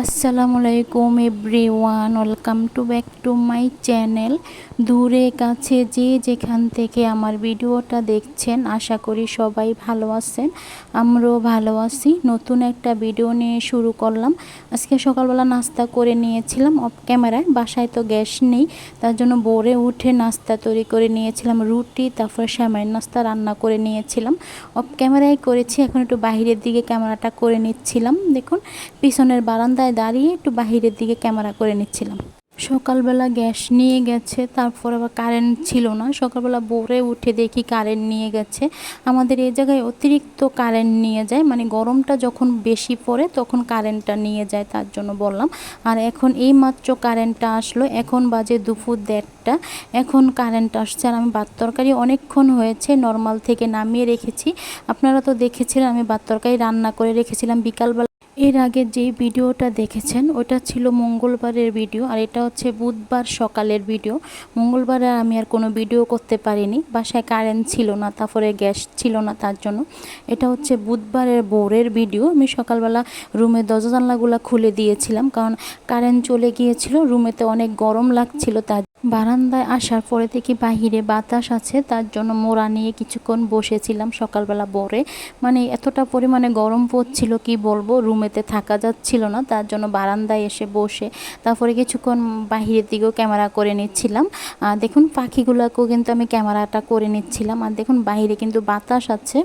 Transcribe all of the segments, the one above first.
আসসালামু আলাইকুম everyone, welcome to back to my channel. দূরে, কাছে, যে যেখান থেকে আমার ভিডিওটা দেখছেন, আশা করি সবাই ভালো আছেন। আমরাও ভালো আছি। নতুন একটা ভিডিও নিয়ে শুরু করলাম। আজকে সকালবেলা নাস্তা করে নিয়েছিলাম অফ ক্যামেরায়, বাসায় তো গ্যাস নেই, তার জন্য বোরে উঠে নাস্তা তৈরি করে নিয়েছিলাম, রুটি, তারপর শ্যামাইয়ের নাস্তা রান্না করে নিয়েছিলাম। অফ ক্যামেরায় করেছি, এখন একটু বাইরের দিকে ক্যামেরাটা করে নিচ্ছিলাম। দেখুন, পিছনের বারান্দা রাস্তায় দাঁড়িয়ে একটু বাহিরের দিকে ক্যামেরা করে নিচ্ছিলাম। সকালবেলা গ্যাস নিয়ে গেছে, তারপর আবার কারেন্ট ছিল না। সকালবেলা ভোরে উঠে দেখি কারেন্ট নিয়ে গেছে। আমাদের এই জায়গায় অতিরিক্ত কারেন্ট নিয়ে যায় মানে গরমটা যখন বেশি পড়ে তখন কারেন্টটা নিয়ে যায় তার জন্য বললাম। আর এখন এই মাত্র কারেন্টটা আসলো, এখন বাজে দুপুর দেড়টা। এখন কারেন্ট আসছে আর আমি ভাত তরকারি অনেকক্ষণ হয়েছে নর্মাল থেকে নামিয়ে রেখেছি। আপনারা তো দেখেছিলেন আমি ভাত তরকারি রান্না করে রেখেছিলাম বিকালবেলা। এর আগে যে ভিডিওটা দেখেছেন, ওটা ছিল মঙ্গলবারের ভিডিও আর এটা হচ্ছে বুধবার সকালের ভিডিও। মঙ্গলবারে আমি আর কোনো ভিডিও করতে পারিনি, বাসায় কারেন্ট ছিল না, তারপরে গ্যাস ছিল না তার জন্য। এটা হচ্ছে বুধবারের ভোরের ভিডিও। আমি সকালবেলা রুমে দরজা জানলাগুলো খুলে দিয়েছিলাম, কারণ কারেন্ট চলে গিয়েছিল, রুমেতে অনেক গরম লাগছিল তার বারান্দায় আসার পরে দেখি বাহিরে বাতাস আছে, তার জন্য মোড়া নিয়ে কিছুক্ষণ বসেছিলাম সকালবেলা বরে মানে এতটা পরিমাণে গরম পড়ছিল কি বলব, রুমেতে থাকা যাচ্ছিল না, তার জন্য বারান্দায় এসে বসে তারপরে কিছুক্ষণ বাহিরের দিকেও ক্যামেরা করে নিচ্ছিলাম। আর দেখুন পাখিগুলোকেও কিন্তু আমি ক্যামেরাটা করে নিচ্ছিলাম। আর দেখুন বাহিরে কিন্তু বাতাস আছে।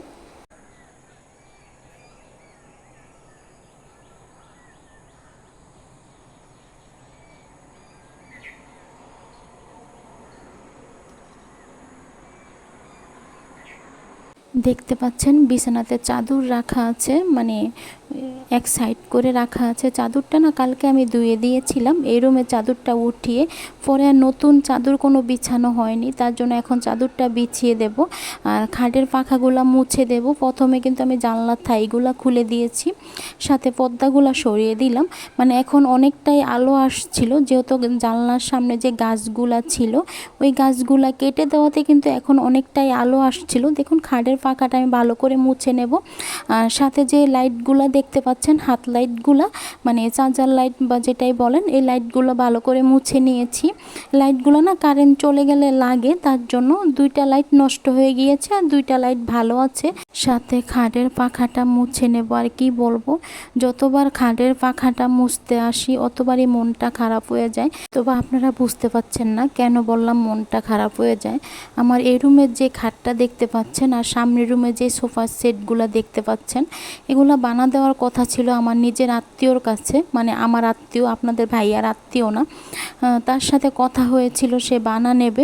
দেখতে পাচ্ছেন, বিছানাতে চাদর রাখা আছে মানে এক সাইড করে রাখা আছে চাদরটা না, কালকে আমি ধুয়ে দিয়েছিলাম, এই রুমে চাদরটা উঠিয়ে, পরে আর নতুন চাদর কোনো বিছানো হয়নি, তার জন্য এখন চাদরটা বিছিয়ে দেব, আর খাটের পাখাগুলো মুছে দেব, প্রথমে কিন্তু আমি জানলার থাইগুলো খুলে দিয়েছি, সাথে পর্দাগুলো সরিয়ে দিলাম মানে এখন অনেকটাই আলো আসছিল, যেহেতু জানলার সামনে যে গাছগুলা ছিল, ওই গাছগুলা কেটে দেওয়াতে কিন্তু এখন অনেকটাই আলো আসছিল, দেখুন খাটের পাখাটা আমি ভালো করে মুছে নেব। আর সাথে যে লাইটগুলো দেখতে পাচ্ছেন, হাত লাইটগুলো মানে চার্জার লাইট বা যেটাই বলেন, এই লাইটগুলো ভালো করে মুছে নিয়েছি। লাইটগুলো না কারেন্ট চলে গেলে লাগে, তার জন্য দুইটা লাইট নষ্ট হয়ে গিয়েছে আর দুইটা লাইট ভালো আছে। সাথে খাটের পাখাটা মুছে নেব আর কি বলব? যতবার খাটের পাখাটা মুছতে আসি, অতবারই মনটা খারাপ হয়ে যায়। তবে আপনারা বুঝতে পাচ্ছেন না কেন বললাম মনটা খারাপ হয়ে যায়। আমার এই রুমের যে খাটটা দেখতে পাচ্ছেন, আর সামনের রুমে যে সোফা সেটগুলো দেখতে পাচ্ছেন, এগুলো বানা দেওয়ার কথা ছিল আমার নিজের আত্মীয়র কাছে মানে আমার আত্মীয়, আপনাদের ভাইয়ার আত্মীয় না। তার সাথে কথা হয়েছিল, সে বানা নেবে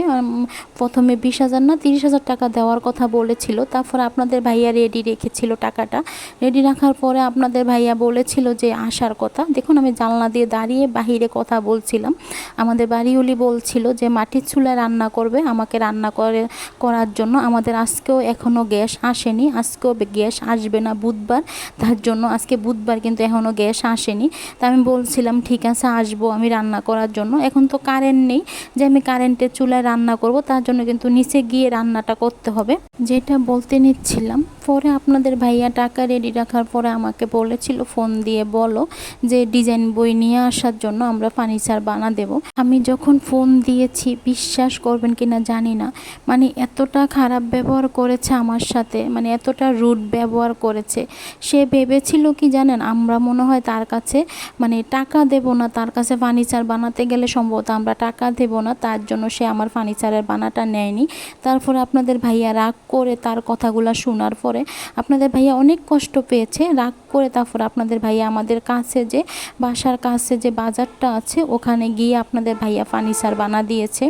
প্রথমে বিশ হাজার না তিরিশ হাজার টাকা দেওয়ার কথা বলেছিল, তারপর আপনাদের ভাইয়া রেডি রেখেছিল টাকাটা। রেডি রাখার পরে আপনাদের ভাইয়া বলেছিল যে আসার কথা। দেখুন, আমি জানলা দিয়ে দাঁড়িয়ে বাহিরে কথা বলছিলাম। আমাদের বাড়িওলি বলছিল যে মাটির চুলায় রান্না করবে, আমাকে রান্না করে, করার জন্য। আমাদের আজকেও এখনও গ্যাস আসেনি, আজকেও গ্যাস আসবে না বুধবার, তার জন্য আজকে বুধবার কিন্তু এখনও গ্যাস আসেনি। তা আমি বলছিলাম, ঠিক আছে, আসব আমি রান্না করার জন্য। এখন তো কারেন্ট নেই, যে আমি কারেন্টের চুলায় রান্না করব, তার জন্য কিন্তু নিচে গিয়ে রান্নাটা করতে হবে। যেটা বলতে নিচ্ছিলাম, পরে আপনাদের ভাইয়া টাকা রেডি রাখার পরে আমাকে বলেছিল, ফোন দিয়ে বলো যে ডিজাইন বই নিয়ে আসার জন্য আমরা ফার্নিচার বানা দেব। আমি যখন ফোন দিয়েছি, বিশ্বাস করবেন কিনা জানি না মানে এতটা খারাপ ব্যবহার করেছে আমার সাথে মানে এতটা রুট ব্যবহার করেছে। সে ভেবেছিল কি জানেন, আমরা মনে হয় তার কাছে মানে টাকা দেব না, তার কাছে ফার্নিচার বানাতে গেলে সম্ভবত আমরা টাকা দেব না, তার জন্য সে আমার ফার্নিচারের বানাটা নেয়নি। তারপরে আপনাদের ভাইয়া রাগ করে তার কথাগুলো শোনার পরে আপনাদের ভাইয়া অনেক কষ্ট পেয়েছে, রাগ করে তারপর আপনাদের ভাইয়া আমাদের কাছে যে, বাসার কাছে যে বাজারটা আছে, ওখানে গিয়ে আপনাদের ভাইয়া ফার্নিচার বানা দিয়েছে।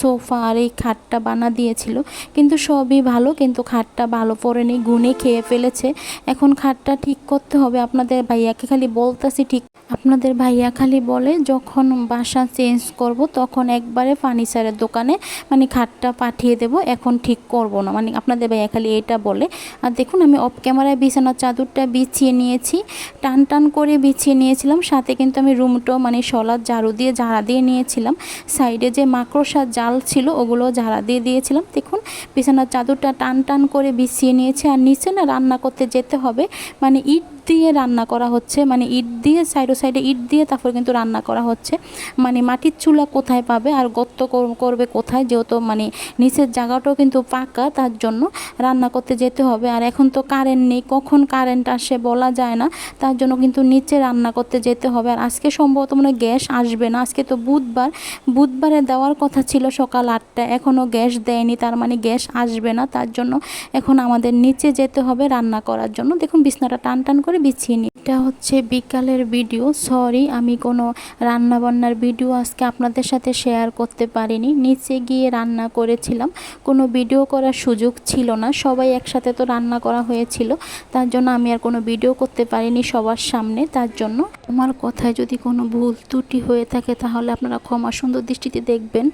সোফা আর এই খাটটা বানা দিয়েছিল। কিন্তু সবই ভালো, কিন্তু খাটটা ভালো পড়েনি গুনে খেয়ে ফেলেছে। এখন খাটটা ঠিক করতে হবে। আপনাদের ভাইয়াকে খালি বলতেছি ঠিক আপনাদের ভাইয়া খালি বলে, যখন বাসা চেঞ্জ করব, তখন একবারে ফার্নিচারের দোকানে মানে খাটটা পাঠিয়ে দেব, এখন ঠিক করব না। মানে আপনাদের ভাইয়া খালি এটা বলে। আর দেখুন, আমি অফ ক্যামেরায় বিছানার চাদরটা বিছিয়ে নিয়েছি। টান টান করে বিছিয়ে নিয়েছিলাম, সাথে কিন্তু আমি রুমটো মানে সলার ঝাড়ু দিয়ে ঝাড়া দিয়ে নিয়েছিলাম। সাইডে যে মাকড়সার জাল ছিল ওগুলো ঝাড়া দিয়ে দিয়েছিলাম। দেখুন, বিছানার চাদরটা টান টান করে বিছিয়ে নিয়েছি। আর নিচে না রান্না করতে যেতে হবে। মানে ইট দিয়ে রান্না করা হচ্ছে। মানে ইট দিয়ে সাইডে সাইডে ইট দিয়ে তারপর কিন্তু রান্না করা হচ্ছে। মানে মাটির চুলা কোথায় পাবে আর গর্ত করবে কোথায়? যেহেতু মানে নিচের জায়গাটাও কিন্তু পাকা, তার জন্য রান্না করতে যেতে হবে। আর এখন তো কারেন্ট নেই, কখন কারেন্ট আসে বলা যায় না। তার জন্য কিন্তু নিচে রান্না করতে যেতে হবে। আর আজকে সম্ভবত মনে গ্যাস আসবে না। আজকে তো বুধবার। বুধবারে দেওয়ার কথা ছিল সকাল আটটা। এখনও গ্যাস দেয়নি, তার মানে গ্যাস আসবে না। তার জন্য এখন আমাদের নিচে যেতে হবে রান্না করার জন্য। দেখুন, বিছনাটা টান টান করে বিছিয়ে নিই। এটা হচ্ছে বিকালের ভিডিও সরি, আমি কোনো রান্নাবান্নার ভিডিও আজকে আপনাদের সাথে শেয়ার করতে পারিনি। নিচে গিয়ে রান্না করেছিলাম। কোনো ভিডিও করার সুযোগ ছিল না। সবাই একসাথে তো রান্না করা হয়েছিল। তার জন্য আমি আর কোনো ভিডিও করতে পারিনি সবার সামনে। তার জন্য আমার কথায় যদি কোনো ভুল ত্রুটি হয়ে থাকে, তাহলে আপনারা ক্ষমা সুন্দর দৃষ্টিতে দেখবেন।